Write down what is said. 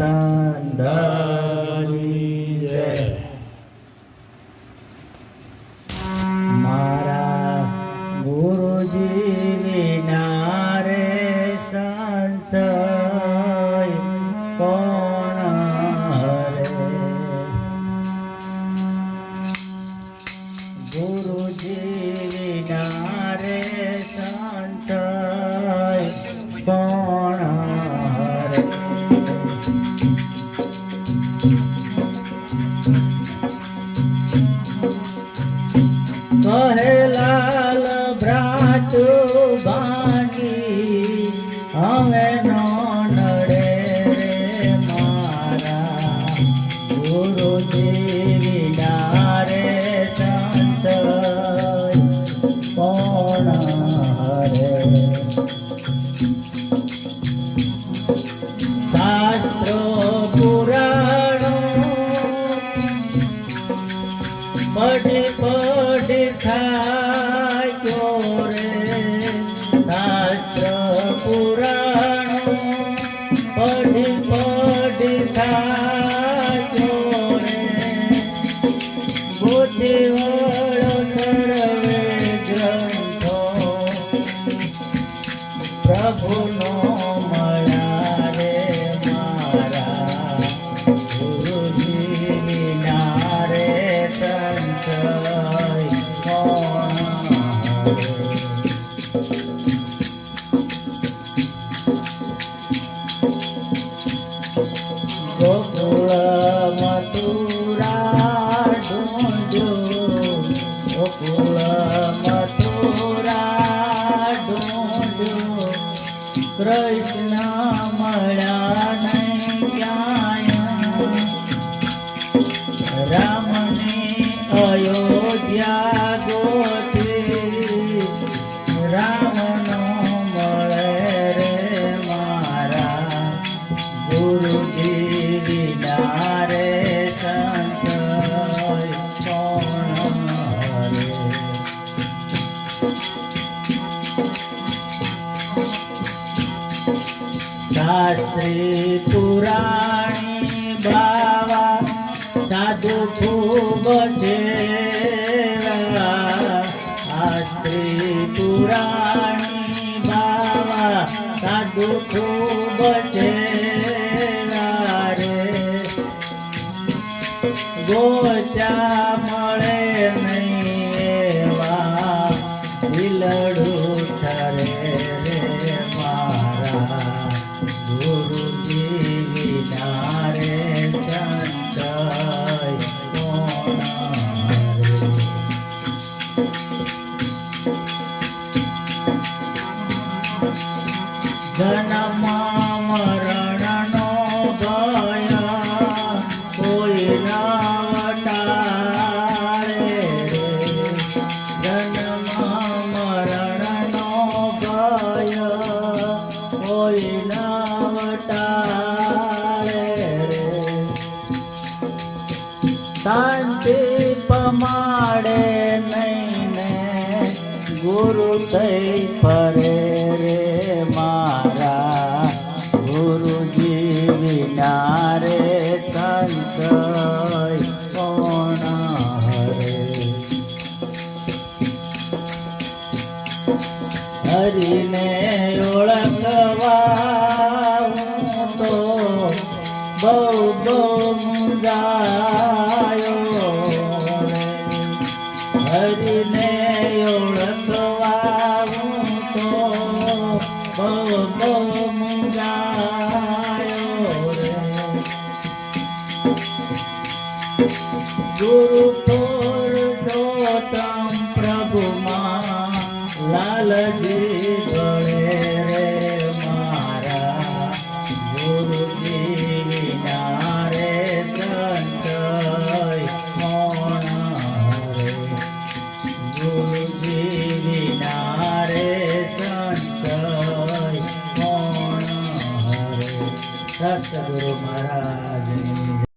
રામચંદ્રની જય મારા ગુરુજી વિના રે સંશય કોણ હરે ગુરુજી વિના રે સંશય કોણ my head. થાક્યો રે શાસ્ત્ર પુરાણો પડી પડી થાક્યો કૃષ્ણ મળ્યા નહીં ક્યાંય રામને અયોધ્યા ગોતી રામનો મળે રે મારા ગુરુજી વિના રે સંત શાસ્ત્રી પુરાણી બાવા સાધુ ખૂબ છે શાસ્ત્રી પુરાણી બાવા સાધુ ખૂબ જેવા શાંતિ પમાડે નહીં ને ગુરુ થઈ ફરે. ગુરુજી વિના રે સંત કોણ હરે હરિને ઓળખવા તો બહુ બહુ મુંજાયો હરિને ઓળખવા તો બહુ